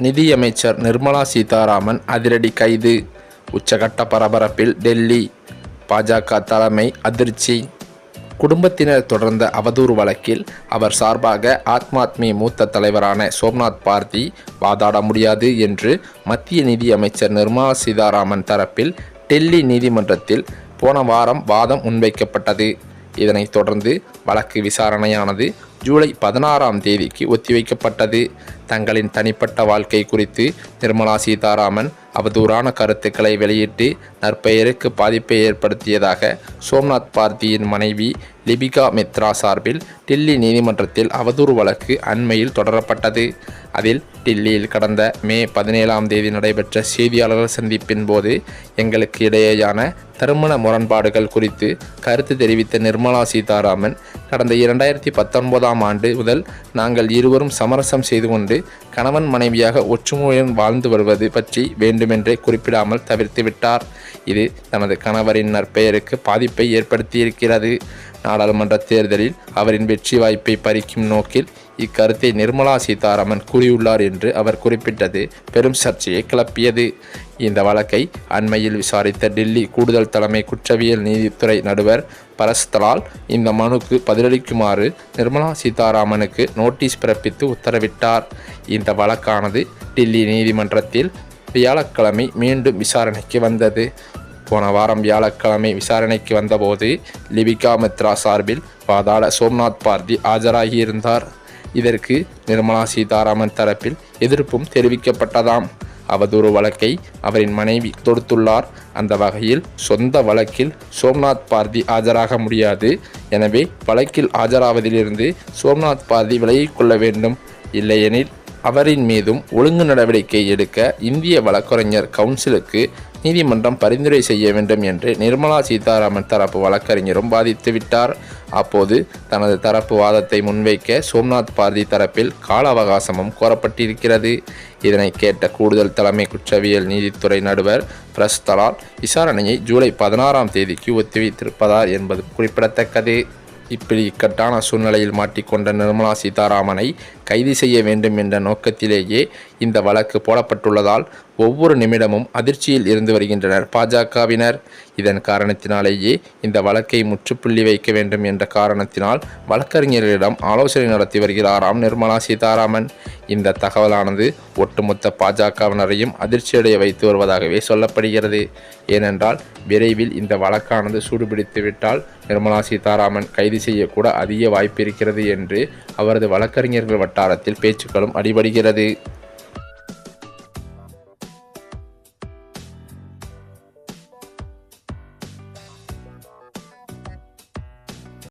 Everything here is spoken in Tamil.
நிதியமைச்சர் நிர்மலா சீதாராமன் அதிரடி கைது. உச்சகட்ட பரபரப்பில் டெல்லி பாஜக தலைமை அதிர்ச்சி. குடும்பத்தினர் தொடர்ந்த அவதூறு வழக்கில் அவர் சார்பாக ஆத்மாத்மி மூத்த தலைவரான சோம்நாத் பார்த்தி வாதாட முடியாது என்று மத்திய நிதியமைச்சர் நிர்மலா சீதாராமன் தரப்பில் டெல்லி நீதிமன்றத்தில் போன வாரம் வாதம் முன்வைக்கப்பட்டது. இதனைத் தொடர்ந்து வழக்கு விசாரணையானது ஜூலை பதினாறாம் தேதிக்கு ஒத்திவைக்கப்பட்டது. தங்களின் தனிப்பட்ட வாழ்க்கை குறித்து நிர்மலா சீதாராமன் அவதூறான கருத்துக்களை வெளியிட்டு நற்பெயருக்கு பாதிப்பை ஏற்படுத்தியதாக சோம்நாத் பார்த்தியின் மனைவி லிபிகா மித்ரா சார்பில் டில்லி நீதிமன்றத்தில் அவதூறு வழக்கு அண்மையில் தொடரப்பட்டது. அதில் டில்லியில் கடந்த மே பதினேழாம் தேதி நடைபெற்ற செய்தியாளர்கள் சந்திப்பின் போது எங்களுக்கு இடையேயான திருமண முரண்பாடுகள் குறித்து கருத்து தெரிவித்த நிர்மலா சீதாராமன் கடந்த இரண்டாயிரத்தி பத்தொன்பதாம் ஆண்டு முதல் நாங்கள் இருவரும் சமரசம் செய்து கொண்டு கணவன் மனைவியாக ஒற்றுமையுடன் வாழ்ந்து வருவது பற்றி வேண்டுமென்றே குறிப்பிடாமல் தவிர்த்து விட்டார். இது தனது கணவரின் நற்பெயருக்கு பாதிப்பை ஏற்படுத்தியிருக்கிறது. நாடாளுமன்ற தேர்தலில் அவரின் வெற்றி வாய்ப்பை பறிக்கும் நோக்கில் இக்கருத்தை நிர்மலா சீதாராமன் கூறியுள்ளார் என்று அவர் குறிப்பிட்டது. பெரும் சர்ச்சையை கிளப்பியது. இந்த வழக்கை அண்மையில் விசாரித்த டெல்லி கூடுதல் தலைமை குற்றவியல் நீதித்துறை நடுவர் பரஸ்தலால் இந்த மனுக்கு பதிலளிக்குமாறு நிர்மலா சீதாராமனுக்கு நோட்டீஸ் பிறப்பித்து உத்தரவிட்டார். இந்த வழக்கானது டெல்லி நீதிமன்றத்தில் வியாழக்கிழமை மீண்டும் விசாரணைக்கு வந்தது. போன வாரம் வியாழக்கிழமை விசாரணைக்கு வந்தபோது லிபிகா மித்ரா சார்பில் வாதாட சோம்நாத் பார்தி ஆஜராகியிருந்தார். இதற்கு நிர்மலா சீதாராமன் தரப்பில் எதிர்ப்பும் தெரிவிக்கப்பட்டதாம். அவதூறு வழக்கை அவரின் மனைவி தொடுத்துள்ளார். அந்த வகையில் சொந்த வழக்கில் சோம்நாத் பாரதி ஆஜராக முடியாது. எனவே வழக்கில் ஆஜராவதிலிருந்து சோம்நாத் பாரதி விலகிக் கொள்ள வேண்டும். இல்லையெனில் அவரின் மீதும் ஒழுங்கு நடவடிக்கை எடுக்க இந்திய வழக்கறிஞர் கவுன்சிலுக்கு நீதிமன்றம் பரிந்துரை செய்ய வேண்டும் என்று நிர்மலா சீதாராமன் தரப்பு வழக்கறிஞரும் பாதித்துவிட்டார் அப்போது தனது தரப்பு வாதத்தை முன்வைக்க சோம்நாத் பாரதி தரப்பில் கால அவகாசமும் கோரப்பட்டிருக்கிறது. இதனை கேட்ட கூடுதல் தலைமை குற்றவியல் நீதித்துறை நடுவர் பிரஸ்தலால் விசாரணையை ஜூலை பதினாறாம் தேதிக்கு ஒத்திவைத்திருப்பதார் என்பது குறிப்பிடத்தக்கது. இப்படி இக்கட்டான சூழ்நிலையில் மாட்டிக்கொண்ட நிர்மலா சீதாராமனை கைது செய்ய வேண்டும் என்ற நோக்கத்திலேயே இந்த வழக்கு போடப்பட்டுள்ளதால் ஒவ்வொரு நிமிடமும் அதிர்ச்சியில் இருந்து வருகின்றனர். பாஜகவினர் இதன் காரணத்தினாலேயே இந்த வழக்கை முற்றுப்புள்ளி வைக்க வேண்டும் என்ற காரணத்தினால் வழக்கறிஞர்களிடம் ஆலோசனை நடத்தி வருகிறாராம் நிர்மலா சீதாராமன். இந்த தகவலானது ஒட்டுமொத்த பாஜகவினரையும் அதிர்ச்சியடைய வைத்து வருவதாகவே சொல்லப்படுகிறது. ஏனென்றால் விரைவில் இந்த வழக்கானது சூடுபிடித்துவிட்டால் நிர்மலா சீதாராமன் கைது செய்யக்கூட அதிக வாய்ப்பு இருக்கிறது என்று அவரது வழக்கறிஞர்கள் வட்டாரத்தில் பேச்சுக்களும் அடிபடுகிறது.